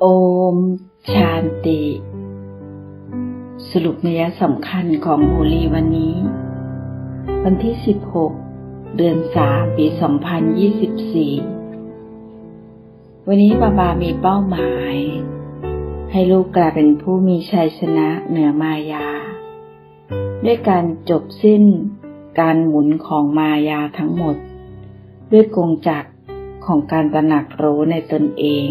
โอม ชานติ สรุปนัยสำคัญของโฮลีวันนี้ วันที่ 16 เดือน 3 ปี 2024 วันนี้บาบามีเป้าหมาย ให้ลูกกลายเป็นผู้มีชัยชนะเหนือมายา ด้วยการจบสิ้นการหมุนของมายาทั้งหมด ด้วยกงจักรของการตระหนักรู้ในตนเอง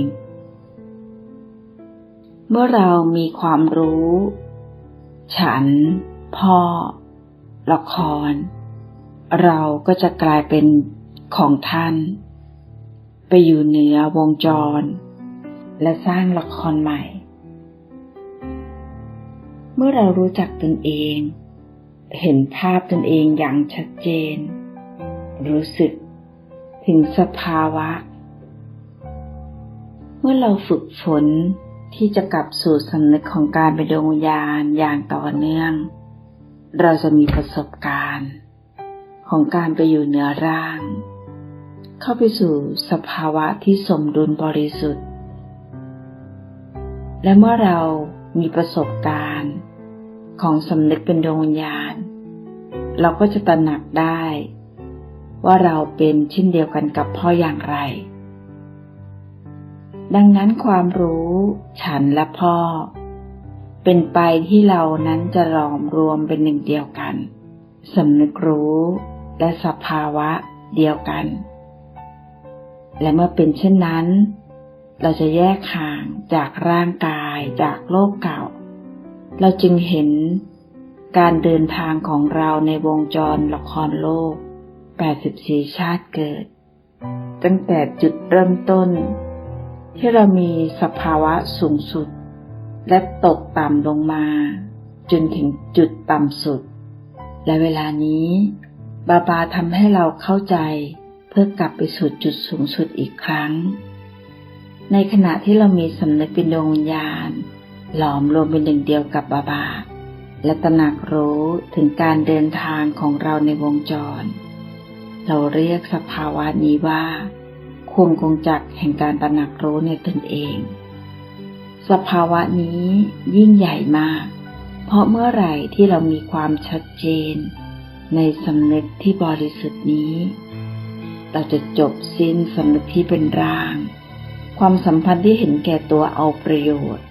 เมื่อเรามีความรู้ ฉัน พ่อ ละคร เราก็จะกลายเป็นของท่าน ไปอยู่เหนือวงจร และสร้างละครใหม่ เมื่อเรารู้จักตนเอง เห็นภาพตนเองอย่างชัดเจน รู้สึกถึงสภาวะ เมื่อเราฝึกฝน ที่จะกลับสู่สำนึกของการเป็นดวงวิญญาณอย่างต่อเนื่อง เราจะมีประสบการณ์ ของการไปอยู่เหนือร่าง เข้าไปสู่สภาวะที่สมดุลบริสุทธิ์ และเมื่อเรามีประสบการณ์ ของสำนึกเป็นดวงวิญญาณ เราก็จะตระหนักได้ ว่าเราเป็นเช่นเดียวกันกับพ่ออย่างไร ดังนั้นความรู้ ฉันและพ่อ เป็นไปที่เรานั้นจะรอมรวมเป็นหนึ่งเดียวกันสำนึกรู้และสภาวะเดียวกัน และเมื่อเป็นเช่นนั้น เราจะแยกห่างจากร่างกายจากโลกเก่า เราจึงเห็นการเดินทางของเราในวงจรละครโลก 84 ชาติเกิด ตั้งแต่จุดเริ่มต้น ที่เรามีสภาวะสูงสุด และตกต่ำลงมา จนถึงจุดต่ำสุด และเวลานี้ บาบาทำให้เราเข้าใจเพื่อกลับไปสู่จุดสูงสุดอีกครั้ง ในขณะที่เรามีสำนึกเป็นดวงวิญญาณ หลอมรวมเป็นหนึ่งเดียวกับบาบา และตระหนักรู้ถึงการเดินทางของเราในวงจร เราเรียกสภาวะนี้ว่า ควงกงจักแห่งการตระหนักรู้ในตนเอง สภาวะนี้ยิ่งใหญ่มาก เพราะเมื่อไหร่ที่เรามีความชัดเจน ในสำนึกที่บริสุทธิ์นี้ เราจะจบสิ้นสำนึกที่เป็นร่าง ความสัมพันธ์ที่เห็นแก่ตัวเอาประโยชน์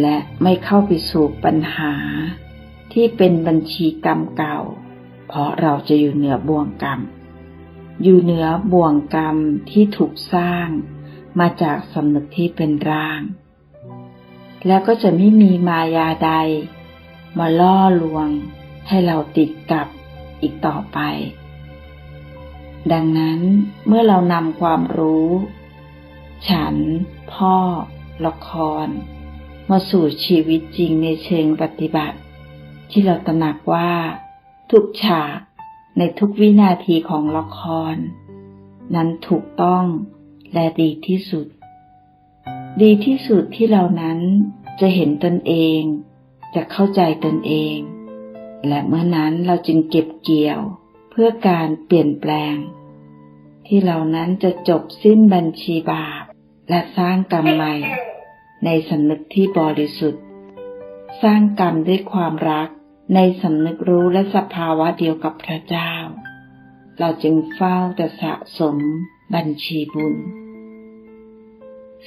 และไม่เข้าไปสู่ปัญหา ที่เป็นบัญชีกรรมเก่า เพราะเราจะอยู่เหนือบ่วงกรรม อยู่เหนือบ่วงกรรมที่ถูกสร้าง มาจากสำนึกที่เป็นร่าง แล้วก็จะไม่มีมายาใด มาล่อลวงให้เราติดกับอีกต่อไป ดังนั้นเมื่อเรานำความรู้ ฉัน พ่อ ละคร มาสู่ชีวิตจริงในเชิงปฏิบัติ ที่เราตระหนักว่า ทุกฉาก ในทุกวินาทีของละคร นั้นถูกต้องและดีที่สุด ดีที่สุดที่เรานั้นจะเห็นตนเอง จะเข้าใจตนเอง และเมื่อนั้นเราจึงเก็บเกี่ยวเพื่อการเปลี่ยนแปลง ที่เรานั้นจะจบสิ้นบัญชีบาป และสร้างกรรมใหม่ในสำนึกที่บริสุทธิ์ สร้างกรรมด้วยความรัก ในสำนึกรู้และสภาวะเดียวกับพระเจ้า เราจึงเฝ้าแต่สะสมบัญชีบุญ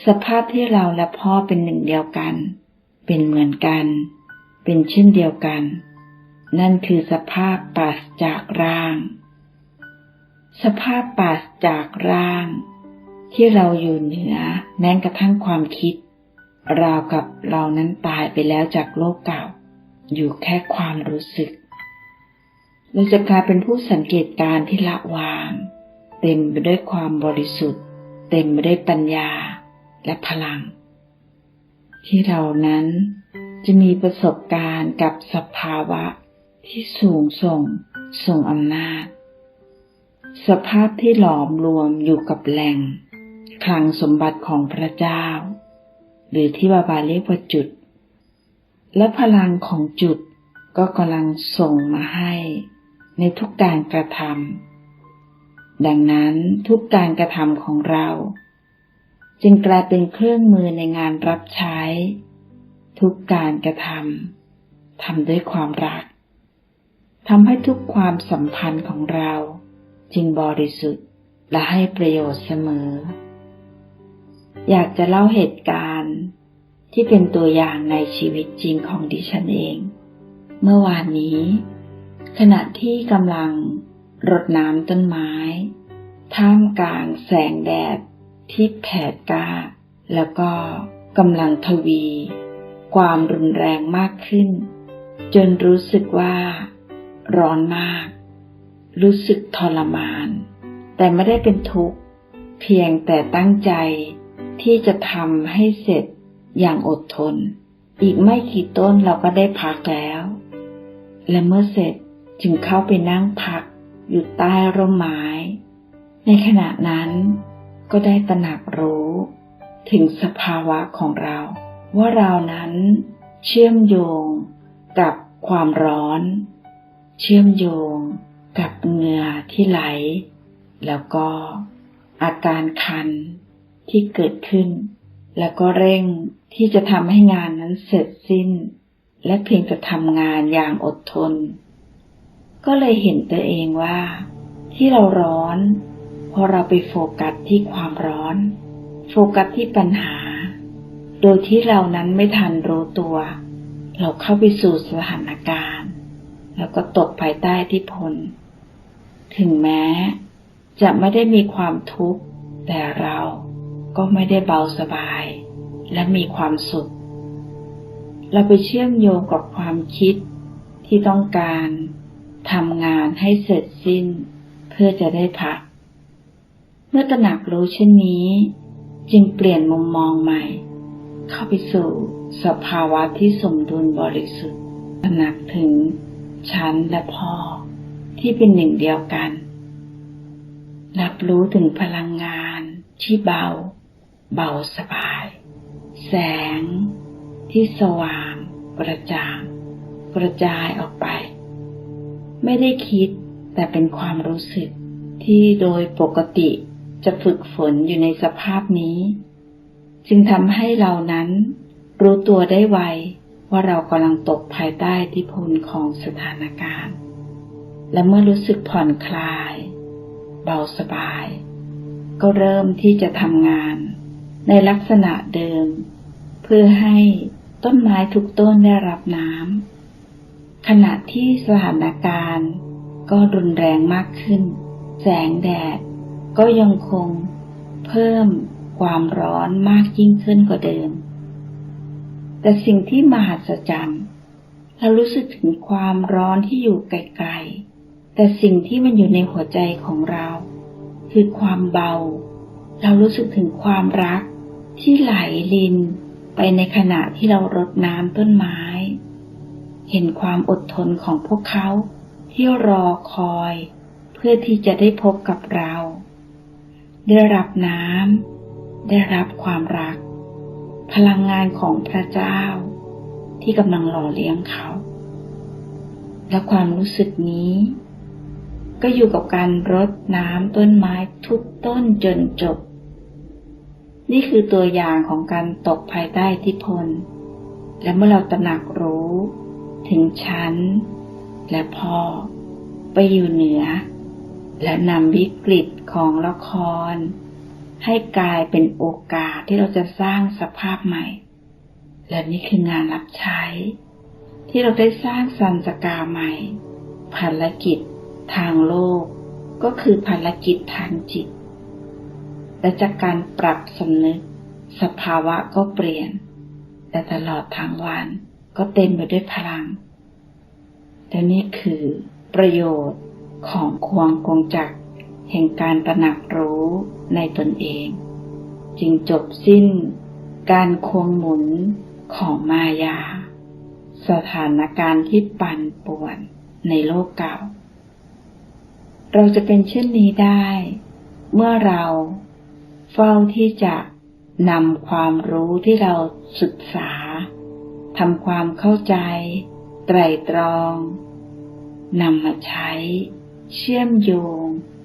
สภาพที่เราและพ่อเป็นหนึ่งเดียวกัน เป็นเหมือนกัน เป็นเช่นเดียวกัน นั่นคือสภาพปราศจากร่าง สภาพปราศจากร่าง ที่เราอยู่เหนือแม้กระทั่งความคิด ราวกับเรานั้นตายไปแล้วจากโลกเก่า อยู่แค่ความรู้สึกเราจะกลายเป็นผู้สังเกตการที่ละวาง เต็มไปด้วยความบริสุทธิ์ เต็มไปด้วยปัญญาและพลัง ที่เรานั้นจะมีประสบการณ์กับสภาวะที่สูงส่งส่งอำนาจ สภาพที่หลอมรวมอยู่กับแหล่ง คลังสมบัติของพระเจ้า หรือที่บาบาเรียกว่าจุด และพลังของจุดก็กำลังส่งมาให้ในทุกการกระทำดังนั้นทุกการกระทำของเรา จึงกลายเป็นเครื่องมือในงานรับใช้ ทุกการกระทำทำด้วยความรักทำให้ทุกความสัมพันธ์ของเรา จึงบริสุทธิ์และให้ประโยชน์เสมอ อยากจะเล่าเหตุการณ์ ที่เป็นตัวอย่างในชีวิตจริงของดิฉันเอง เมื่อวานนี้ ขณะที่กำลังรดน้ำต้นไม้ ท่ามกลางแสงแดดที่แผดกล้า แล้วก็กำลังทวี ความรุนแรงมากขึ้น จนรู้สึกว่า ร้อนมาก รู้สึกทรมาน แต่ไม่ได้เป็นทุกข์ เพียงแต่ตั้งใจที่จะทำให้เสร็จ อย่างอดทน อีกไม่กี่ต้นเราก็ได้พักแล้ว และเมื่อเสร็จจึงเข้าไปนั่งพักอยู่ใต้ร่มไม้ ในขณะนั้นก็ได้ตระหนักรู้ ถึงสภาวะของเรา ว่าเรานั้นเชื่อมโยงกับความร้อน เชื่อมโยงกับเหงื่อที่ไหล แล้วก็อาการคันที่เกิดขึ้น แล้วก็เร่ง ที่จะทำให้งานนั้นเสร็จสิ้น และเพียงจะทำงานอย่างอดทน ก็เลยเห็นตัวเองว่า ที่เราร้อนพอเราไปโฟกัสที่ความร้อน โฟกัสที่ปัญหา โดยที่เรานั้นไม่ทันรู้ตัว เราเข้าไปสู่สถานการณ์ แล้วก็ตกภายใต้ที่พล ถึงแม้จะไม่ได้มีความทุกข์ แต่เราก็ไม่ได้เบาสบาย และมีความสุข เราไปเชื่อมโยงกับความคิดที่ต้องการทำงานให้เสร็จสิ้น เพื่อจะได้พัก เมื่อตระหนักรู้เช่นนี้ จึงเปลี่ยนมุมมองใหม่ เข้าไปสู่สภาวะที่สมดุลบริสุทธิ์ตระหนักถึงฉันและพ่อที่เป็นหนึ่งเดียวกัน รับรู้ถึงพลังงานที่เบา เบาสบาย แสงที่สว่าง กระจ่าง กระจายออกไป ไม่ได้คิดแต่เป็นความรู้สึกที่โดยปกติจะฝึกฝนอยู่ในสภาพนี้ จึงทำให้เรานั้น รู้ตัวได้ไวว่าเรากำลังตกภายใต้ที่พลของสถานการณ์ และเมื่อรู้สึกผ่อนคลาย เบาสบาย ก็เริ่มที่จะทำงาน ในลักษณะเดิม พื่อให้ต้นไม้ทุกต้นได้รับน้ำขณะที่สถานการณ์ ก็รุนแรงมากขึ้น แสงแดด ก็ยังคงเพิ่มความร้อนมากยิ่งขึ้นกว่าเดิม แต่สิ่งที่มหัศจรรย์เรารู้สึกถึงความร้อนที่อยู่ไกลๆ แต่สิ่งที่มันอยู่ในหัวใจของเรา คือความเบา เรารู้สึกถึงความรักที่ไหลลิน ไปในขณะที่เรารดน้ำต้นไม้ เห็นความอดทนของพวกเขาที่รอคอย เพื่อที่จะได้พบกับเรา ได้รับน้ำได้รับความรัก พลังงานของพระเจ้า ที่กำลังหล่อเลี้ยงเขา และความรู้สึกนี้ก็อยู่กับการรดน้ำต้นไม้ทุกต้นจนจบ นี่คือตัวอย่างของการตกภายใต้ทิพล และเมื่อเราตระหนักรู้ ถึงชั้นและพ่อ ไปอยู่เหนือ และนำวิกฤตของละคร ให้กลายเป็นโอกาสที่เราจะสร้างสภาพใหม่ และนี่คืองานรับใช้ ที่เราได้สร้างสันสกาใหม่ ภารกิจทางโลก ก็คือภารกิจทางจิต และจากการปรับสำนึก สภาวะก็เปลี่ยน แต่ตลอดทั้งวันก็เต็มไปด้วยพลังแต่นี่คือประโยชน์ของควงกงจักแห่งการตระหนักรู้ในตนเอง จึงจบสิ้นการควงหมุนของมายา สถานการณ์ที่ปั่นป่วนในโลกเก่า เราจะเป็นเช่นนี้ได้ เมื่อเรา เฝ้าที่จะนำความรู้ที่เราศึกษาทำความเข้าใจ ไตรตรองนำมาใช้ เชื่อมโยง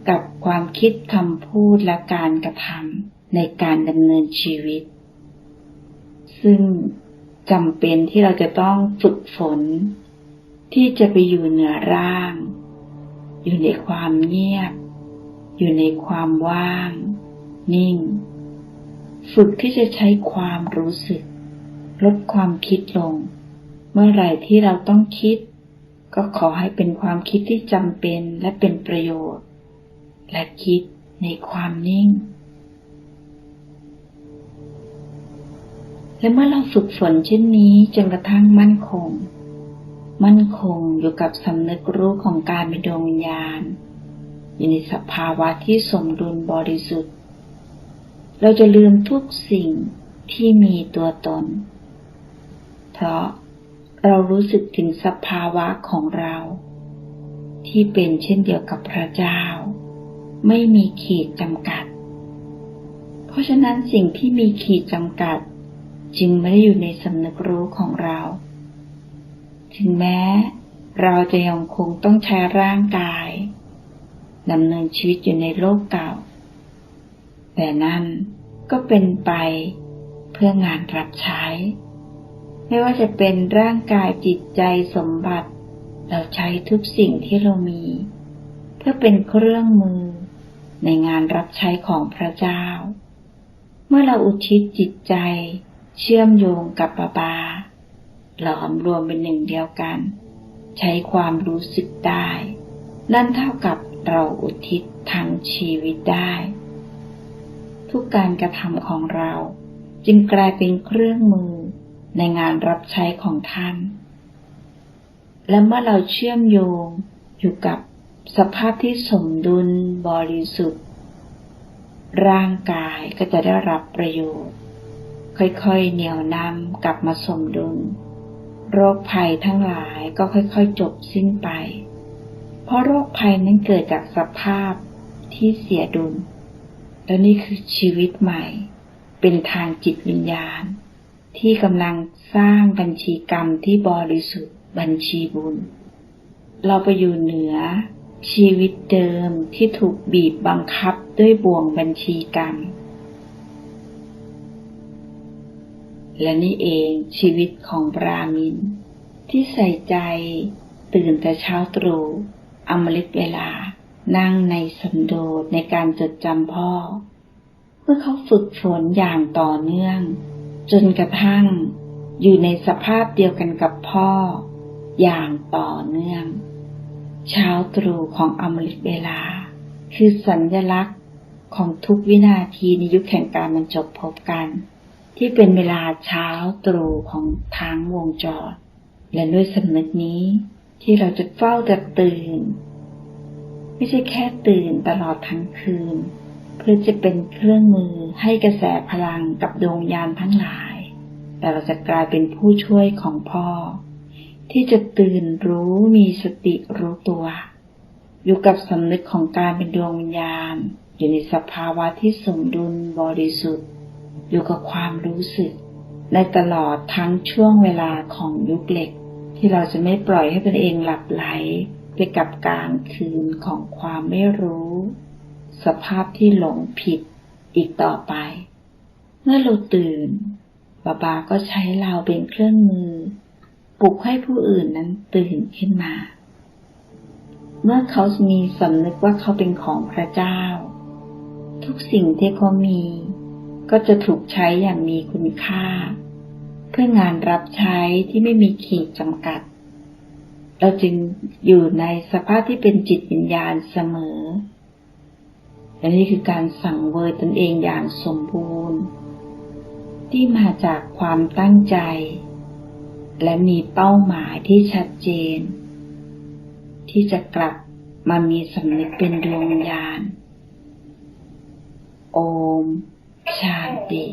กับความคิดคำพูดและการกระทำในการดำเนินชีวิต ซึ่งจำเป็นที่เราจะต้องฝึกฝน ที่จะไปอยู่เหนือร่าง อยู่ในความเงียบ อยู่ในความว่าง นิ่ง ฝึกที่จะใช้ความรู้สึก ลดความคิดลง เมื่อไหร่ที่เราต้องคิด ก็ขอให้เป็นความคิดที่จำเป็นและเป็นประโยชน์ และคิดในความนิ่ง และเมื่อเราฝึกฝนเช่นนี้จนกระทั่งมั่นคง มั่นคงอยู่กับสำนึกรู้ของการเป็นดวงวิญญาณอยู่ในสภาวะที่สมดุลบริสุทธิ์ เราจะลืมทุกสิ่งที่มีตัวตน เพราะเรารู้สึกถึงสภาวะของเรา ที่เป็นเช่นเดียวกับพระเจ้า ไม่มีขีดจำกัด เพราะฉะนั้นสิ่งที่มีขีดจำกัด จึงไม่ได้อยู่ในสำนึกรู้ของเรา ถึงแม้เราจะยังคงต้องใช้ร่างกายดำเนินชีวิตอยู่ในโลกเก่า แต่นั่น ก็เป็นไปเพื่องานรับใช้ ไม่ว่าจะเป็นร่างกายจิตใจสมบัติ เราใช้ทุกสิ่งที่เรามี เพื่อเป็นเครื่องมือในงานรับใช้ของพระเจ้า เมื่อเราอุทิศจิตใจเชื่อมโยงกับบาบาหลอมรวมเป็นหนึ่งเดียวกัน ใช้ความรู้สึกได้ นั่นเท่ากับเราอุทิศทั้งชีวิตได้ ทุกการกระทำของเรา จึงกลายเป็นเครื่องมือในงานรับใช้ของท่าน และเมื่อเราเชื่อมโยงอยู่กับสภาพที่สมดุลบริสุทธิ์ ร่างกายก็จะได้รับประโยชน์ ค่อยๆเหนี่ยวนำกลับมาสมดุล โรคภัยทั้งหลายก็ค่อยๆจบสิ้นไป เพราะโรคภัยนั้นเกิดจากสภาพที่เสียดุล และนี่คือชีวิตใหม่ เป็นทางจิตวิญญาณ ที่กำลังสร้างบัญชีกรรมที่บริสุทธิ์บัญชีบุญ เราไปอยู่เหนือ ชีวิตเดิมที่ถูกบีบบังคับด้วยบ่วงบัญชีกรรม และนี่เองชีวิตของบรามิน ที่ใส่ใจตื่นแต่เช้าตรู่อมฤตเวลา นั่งในสันโดษในการจดจำพ่อเมื่อเขาฝึกฝนอย่างต่อเนื่อง จนกระทั่ง อยู่ในสภาพเดียวกันกับพ่อ อย่างต่อเนื่อง เช้าตรู่ของอมฤตเวลา คือสัญญลักษณ์ของทุกวินาทีในยุคแห่งการมันจบพบกัน ที่เป็นเวลาเช้าตรู่ของทางวงจร และด้วยสำนึกนี้ที่เราจะเฝ้าแต่ตื่น ไม่ใช่แค่ตื่นตลอดทั้งคืน เพื่อจะเป็นเครื่องมือให้กระแสพลังกับดวงยานทั้งหลาย แต่เราจะกลายเป็นผู้ช่วยของพ่อ ที่จะตื่นรู้มีสติรู้ตัว อยู่กับสำนึกของการเป็นดวงวิญญาณ อยู่ในสภาวะที่สมดุลบริสุทธิ์ อยู่กับความรู้สึกในตลอดทั้งช่วงเวลาของยุคเหล็ก ที่เราจะไม่ปล่อยให้เป็นเองหลับไหล ไปกับกลางคืนของความไม่รู้ สภาพที่หลงผิดอีกต่อไป เมื่อเราตื่น บาบาก็ใช้เราเป็นเครื่องมือ ปลุกให้ผู้อื่นนั้นตื่นขึ้นมา เมื่อเขามีสำนึกว่าเขาเป็นของพระเจ้า ทุกสิ่งที่เขามี ก็จะถูกใช้อย่างมีคุณค่า เพื่องานรับใช้ที่ไม่มีขีดจำกัด เราจึงอยู่ในสภาพที่เป็นจิตวิญญาณเสมอ และนี่คือการสั่งเวยตนเองอย่างสมบูรณ์ ที่มาจากความตั้งใจ และมีเป้าหมายที่ชัดเจน ที่จะกลับมามีสำนึกเป็นดวงวิญญาณ โอม ชาติ